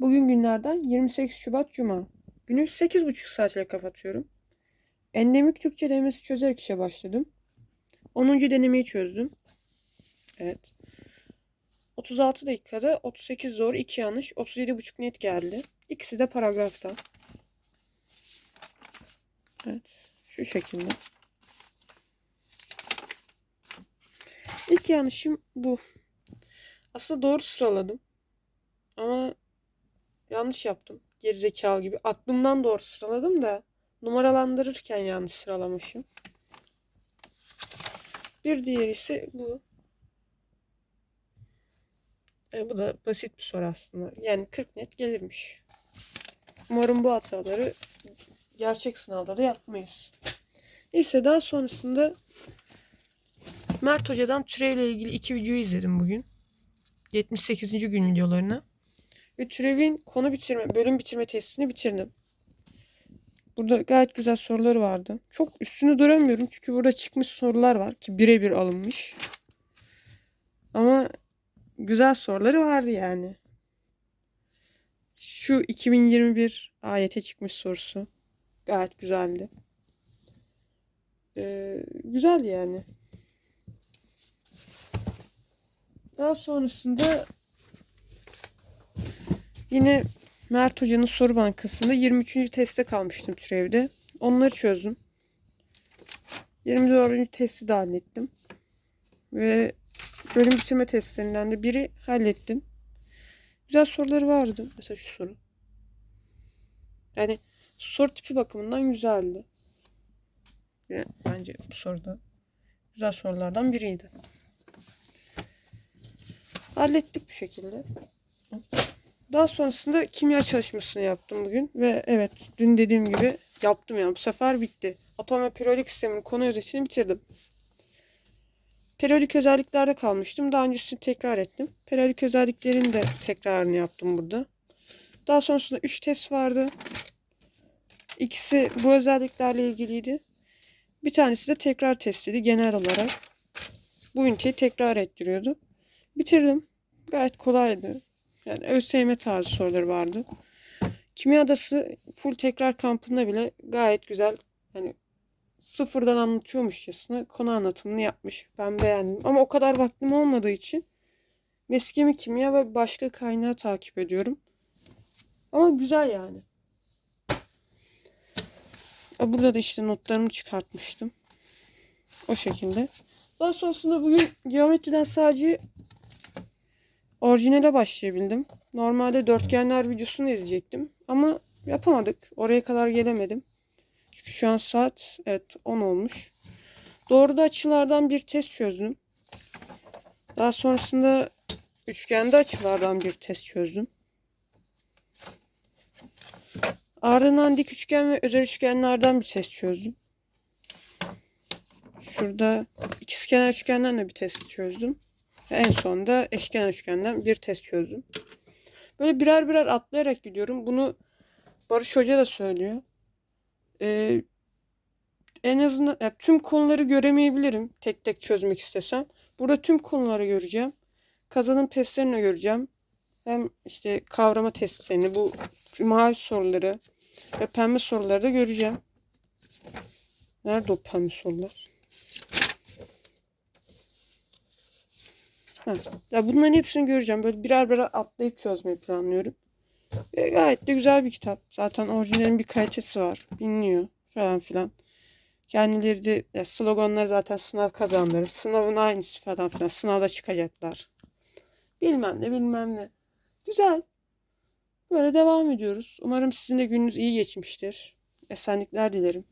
Bugün günlerden 28 Şubat Cuma. Günü 8,5 saatle kapatıyorum. Endemik Türkçe denemesi çözerek işe başladım. 10. denemeyi çözdüm. Evet. 36 dakikada 38 doğru 2 yanlış 37,5 net geldi. İkisi de paragrafta. Evet. Şu şekilde. İlk yanlışım bu. Aslında doğru sıraladım. Yanlış yaptım. Gerizekalı gibi. Aklımdan doğru sıraladım da numaralandırırken yanlış sıralamışım. Bir diğeri ise bu. E, bu da basit bir soru aslında. Yani 40 net gelirmiş. Umarım bu hataları gerçek sınavda da yapmayız. Neyse daha sonrasında Mert Hoca'dan türevle ilgili iki video izledim bugün. 78. gün videolarını. Ve türevin konu bitirme, bölüm bitirme testini bitirdim. Burada gayet güzel soruları vardı. Çok üstünü duramıyorum çünkü burada çıkmış sorular var ki birebir alınmış. Ama güzel soruları vardı yani. Şu 2021 ayete çıkmış sorusu. Gayet güzeldi. Ee, güzel yani. Daha sonrasında yine Mert Hoca'nın soru bankasında 23. teste kalmıştım türevde. Onları çözdüm. 24. testi de hallettim. Ve bölüm bitirme testlerinden de biri hallettim. Güzel soruları vardı. Mesela şu soru. Yani soru tipi bakımından güzeldi. Bence bu soruda güzel sorulardan biriydi. Hallettik bu şekilde. Daha sonrasında kimya çalışmasını yaptım bugün. Ve evet dün dediğim gibi yaptım yani. Bu sefer bitti. Atom ve periyodik sistemin konu özetini bitirdim. Periyodik özelliklerde kalmıştım. Daha öncesini tekrar ettim. Periyodik özelliklerin de tekrarını yaptım burada. Daha sonrasında 3 test vardı. İkisi bu özelliklerle ilgiliydi. Bir tanesi de tekrar testiydi genel olarak. Bu üniteyi tekrar ettiriyordu. Bitirdim. Gayet kolaydı. Yani ÖSYM tarzı soruları vardı. Kimya adası full tekrar kampında bile gayet güzel. Yani sıfırdan anlatıyormuşçasına konu anlatımını yapmış. Ben beğendim. Ama o kadar vaktim olmadığı için meskemi kimya ve başka kaynağı takip ediyorum. Ama güzel yani. Burada da işte notlarımı çıkartmıştım. O şekilde. Daha sonrasında bugün geometriden sadece orijinale başlayabildim. Normalde dörtgenler videosunu izleyecektim. Ama yapamadık. Oraya kadar gelemedim. Çünkü şu an saat evet 10 olmuş. Doğruda açılardan bir test çözdüm. Daha sonrasında üçgende açılardan bir test çözdüm. Ardından dik üçgen ve özel üçgenlerden bir test çözdüm. Şurada ikizkenar üçgenden de bir test çözdüm. Ve en sonunda eşkenar üçgenden bir test çözdüm. Böyle birer birer atlayarak gidiyorum. Bunu Barış Hoca da söylüyor. Ee, en azından ya, tüm konuları göremeyebilirim tek tek çözmek istesem. Burada tüm konuları göreceğim. Kazanım testlerini göreceğim. Hem işte kavrama testlerini, bu mavi soruları ve pembe soruları da göreceğim. Nerede o pembe sorular? Ha. Ya bunların hepsini göreceğim. Böyle birer birer atlayıp çözmeyi planlıyorum. Ve gayet de güzel bir kitap. Zaten orijinalin bir kalitesi var. Biliniyor falan filan. Kendileri de ya sloganlar zaten sınav kazandırır. Sınavın aynısı falan filan. Sınavda çıkacaklar. Bilmem ne bilmem ne. Güzel. Böyle devam ediyoruz. Umarım sizin de gününüz iyi geçmiştir. Esenlikler dilerim.